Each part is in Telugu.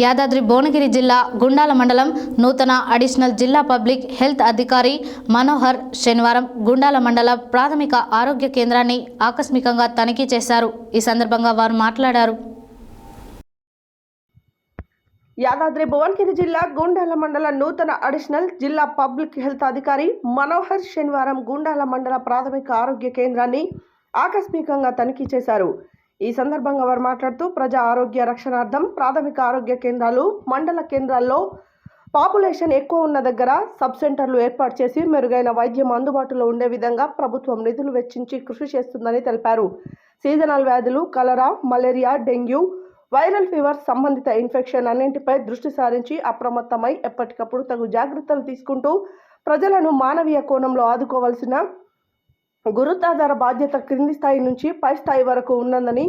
యాదాద్రి భువనగిరి జిల్లా గుండాల మండలం నూతన అడిషనల్ జిల్లా పబ్లిక్ హెల్త్ అధికారి మనోహర్ శనివారం గుండాల మండల ప్రాథమిక ఆరోగ్య కేంద్రాన్ని ఆకస్మికంగా తనిఖీ చేశారు. ఈ సందర్భంగా వారు మాట్లాడారు. యాదాద్రి భువనగిరి జిల్లా గుండాల మండల నూతన అడిషనల్ జిల్లా పబ్లిక్ హెల్త్ అధికారి మనోహర్ శనివారం గుండాల మండల ప్రాథమిక ఆరోగ్య కేంద్రాన్ని ఆకస్మికంగా తనిఖీ చేశారు. ఈ సందర్భంగా వారు మాట్లాడుతూ ప్రజా ఆరోగ్య రక్షణార్థం ప్రాథమిక ఆరోగ్య కేంద్రాలు మండల కేంద్రాల్లో పాపులేషన్ ఎక్కువ ఉన్న దగ్గర సబ్ సెంటర్లు ఏర్పాటు చేసి మెరుగైన వైద్యం అందుబాటులో ఉండే విధంగా ప్రభుత్వం నిధులు వెచ్చించి కృషి చేస్తుందని తెలిపారు. సీజనల్ వ్యాధులు cholera malaria dengue viral fever సంబంధిత ఇన్ఫెక్షన్ అన్నింటిపై దృష్టి సారించి అప్రమత్తమై ఎప్పటికప్పుడు తగు జాగ్రత్తలు తీసుకుంటూ ప్రజలను మానవీయ కోణంలో ఆదుకోవాల్సిన గురుత్వాధార బాధ్యత క్రింది స్థాయి నుంచి పై స్థాయి వరకు ఉన్నదని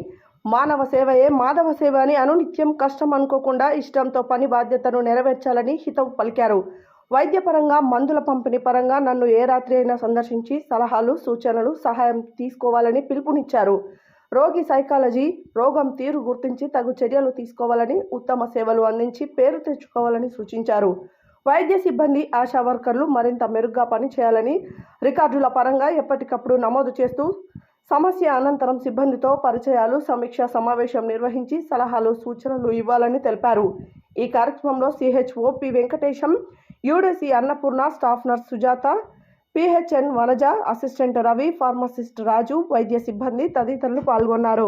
మానవ సేవయే మాధవ సేవ అని అనునిత్యం కష్టం అనుకోకుండా ఇష్టంతో పని బాధ్యతను నెరవేర్చాలని హితవు పలికారు. వైద్యపరంగా మందుల పంపిణీ పరంగా నన్ను ఏ రాత్రి అయినా సందర్శించి సలహాలు సూచనలు సహాయం తీసుకోవాలని పిలుపునిచ్చారు. రోగి సైకాలజీ రోగం తీరు గుర్తించి తగు చర్యలు తీసుకోవాలని ఉత్తమ సేవలు అందించి పేరు తెచ్చుకోవాలని సూచించారు. వైద్య సిబ్బంది ఆశా వర్కర్లు మరింత మెరుగ్గా పనిచేయాలని రికార్డుల పరంగా ఎప్పటికప్పుడు నమోదు చేస్తూ సమస్య అనంతరం సిబ్బందితో పరిచయాలు సమీక్ష సమావేశం నిర్వహించి సలహాలు సూచనలు ఇవ్వాలని తెలిపారు. ఈ కార్యక్రమంలో CHO P Venkatesham UDC Annapurna staff nurse Sujatha PHN Vanaja assistant Ravi pharmacist Raju వైద్య సిబ్బంది తదితరులు పాల్గొన్నారు.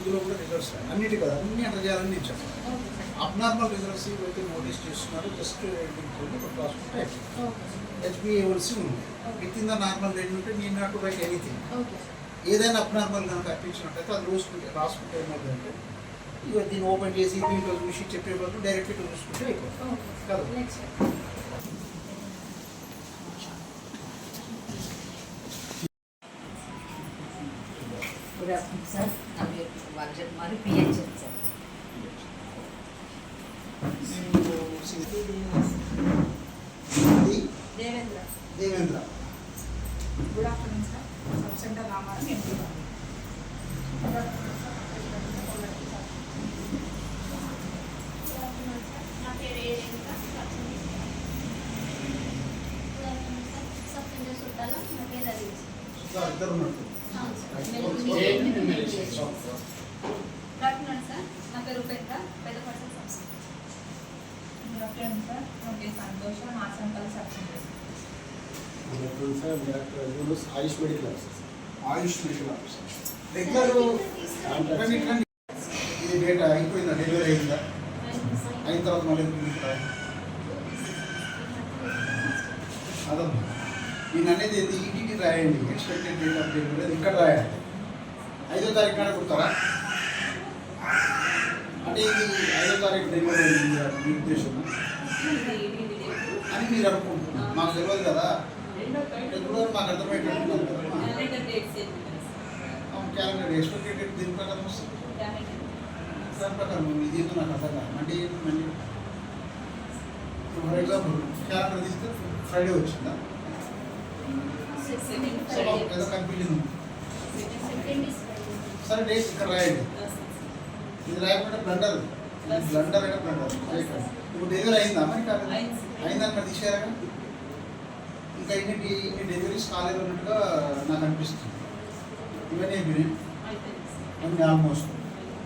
ఇందులో కూడా రిజల్ట్స్ అన్నిటి కదా అన్ని ఎంటర్ చేయాలని నేను చెప్పాను అబ్నార్మల్ రిజల్ట్స్ అయితే నోటీస్ చేస్తున్నారు జస్ట్ రాసుకుంటే H B A one C ఉంది. With in the normal range ఉంటే నేను నాట్ రైట్ ఎనీథింగ్ ఏదైనా అబ్నార్మల్ కనుక అనిపించినట్టయితే అది రోజుకుంటే రాసుకుంటే ఏమవుతుందంటే ఇక దీన్ని ఓపెన్ చేసి దీంట్లో చూసి చెప్పే బదులు డైరెక్ట్గా చూసుకుంటే అయిపోతుంది. కదా. సార్ వాగ్జన్ మరి PHN sir Devendra. Devendra. Good afternoon sir. Sub centre Ramaram MP నా పేరు ఏరేంక సత్యంజ చుట్టాల నా పేరు అది సార్ ఇద్దరు ఉన్నట్టు అవును సార్ గుడ్ ఆఫ్టర్నూన్ సార్ నా పేరు ఉపేంద్ర పెద్ద పర్సన్ సంస్థ గుడ్ ఆఫ్టర్నూన్ సార్ నా పేరు సంతోష మా సంకల్ sub centre AYUSH medical officer AYUSH medical officer regular రండి, ఇది డేటా అయిపోయిందా డెలివరీ అయిందా అయిన తర్వాత మళ్ళీ అదమ్మా నేను అనేది ఈటీటీ రాయండి ఎక్స్పెక్టెడ్ డేట్ ఆఫ్ డెలివరీ అది ఇక్కడ రాయండి. ఐదో తారీఖు నాడు కుడతారా అంటే ఇది ఐదో తారీఖు డెలివరీ అయింది మీ ఉద్దేశం అని మీరు అనుకుంటున్నారు. మాకు తెలియదు కదా. మాకు అర్థమయ్యేటట్టు క్యాలెండర్ ఎక్స్పెక్టెడ్ డేట్ దీని ప్రకారం వస్తుంది. దాని ప్రకారం ఇది ఏందో నాకు అర్థం కాదు. అంటే ఏంటి మళ్ళీ ఫర్ ఎగ్జాంపుల్ క్యాలెండర్ తీస్తే ఫ్రైడే వచ్చిందా? సో ఏదో కన్ఫ్యూజన్ ఉంది. సరే డేట్ ఇక్కడ రాయండి. ఇది రాయకుండా బ్లండర్ బ్లండర్ అయినా బ్లండర్ ఇప్పుడు డెలివరీ అయిందా మరి అయిందని మరి తీసేయారా ఇంకా ఇన్ని ఇన్ని డెలివరీస్ కాలేదు అన్నట్టుగా నాకు అనిపిస్తుంది. ఇవన్నీ అయిపోయినాయి ఆల్మోస్ట్